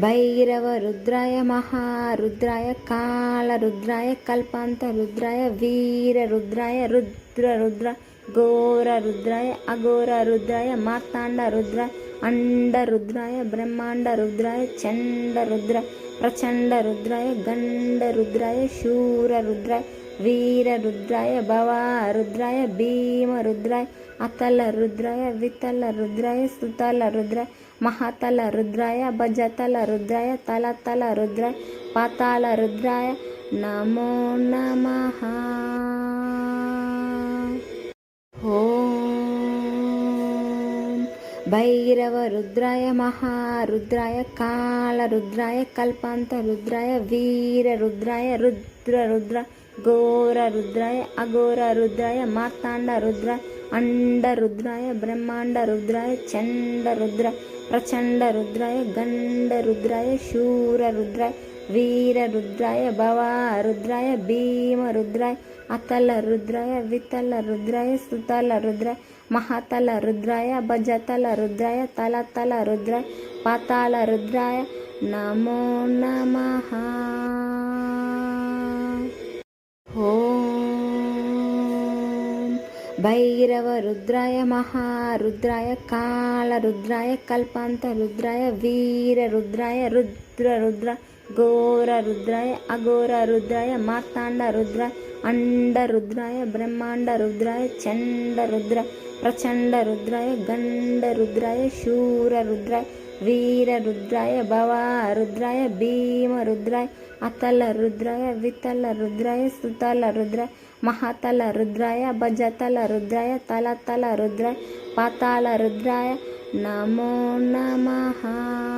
భైరవ రుద్రాయ మహారుద్రాయ కాళరుద్రాయ కల్పాంత రుద్రాయ వీర రుద్రాయ రుద్ర రుద్ర ఘోర రుద్రాయ అఘోర రుద్రాయ మార్తాండ రుద్రాయ వీరరుద్రాయ వీర రుద్రాయ భవ రుద్రాయ భీమ రుద్రాయ అతల రుద్రాయ వితల రుద్రాయ సుతల రుద్రాయ మహాతల రుద్రాయ భజతల రుద్రాయ తలతల రుద్రాయ పాతాల రుద్రాయ. నమో నమ. భైరవ రుద్రాయ మహారుద్రాయ కాళరుద్రాయ కల్పాంత రుద్రాయ వీర రుద్రాయ రుద్ర రుద్ర ఘోర రుద్రాయ అఘోర రుద్రాయ మార్తాండ రుద్ర అండ రుద్రాయ బ్రహ్మాండ రుద్రాయ చండ రుద్ర ప్రచండ రుద్రాయ గండ రుద్రాయ శూర రుద్రాయ వీర రుద్రాయ భవా రుద్రాయ భీమ రుద్రాయ అతల రుద్రాయ వితల రుద్రాయ సుతల రుద్రాయ మహతల రుద్రాయ భజతల రుద్రాయ తలతల రుద్రాయ పాతాల రుద్రాయ. నమో నమః. భైరవ రుద్రాయ మహారుద్రాయ కాళ రుద్రాయ కల్పాంత రుద్రాయ వీర రుద్రాయ రుద్ర రుద్ర ఘోర రుద్రాయ అఘోర రుద్రాయ మార్తాండ రుద్రాయ అండ రుద్రాయ బ్రహ్మాండ రుద్రాయ చండ రుద్ర ప్రచండ రుద్రాయ గండ రుద్రాయ శూర రుద్రాయ వీర రుద్రాయ భవ రుద్రాయ భీమ రుద్రాయ అతల రుద్రాయ వితల రుద్రాయ సుతల రుద్రాయ మహాతల రుద్రాయ భజతల రుద్రాయ తలతల రుద్రాయ పాతాళ రుద్రాయ. నమో నమః.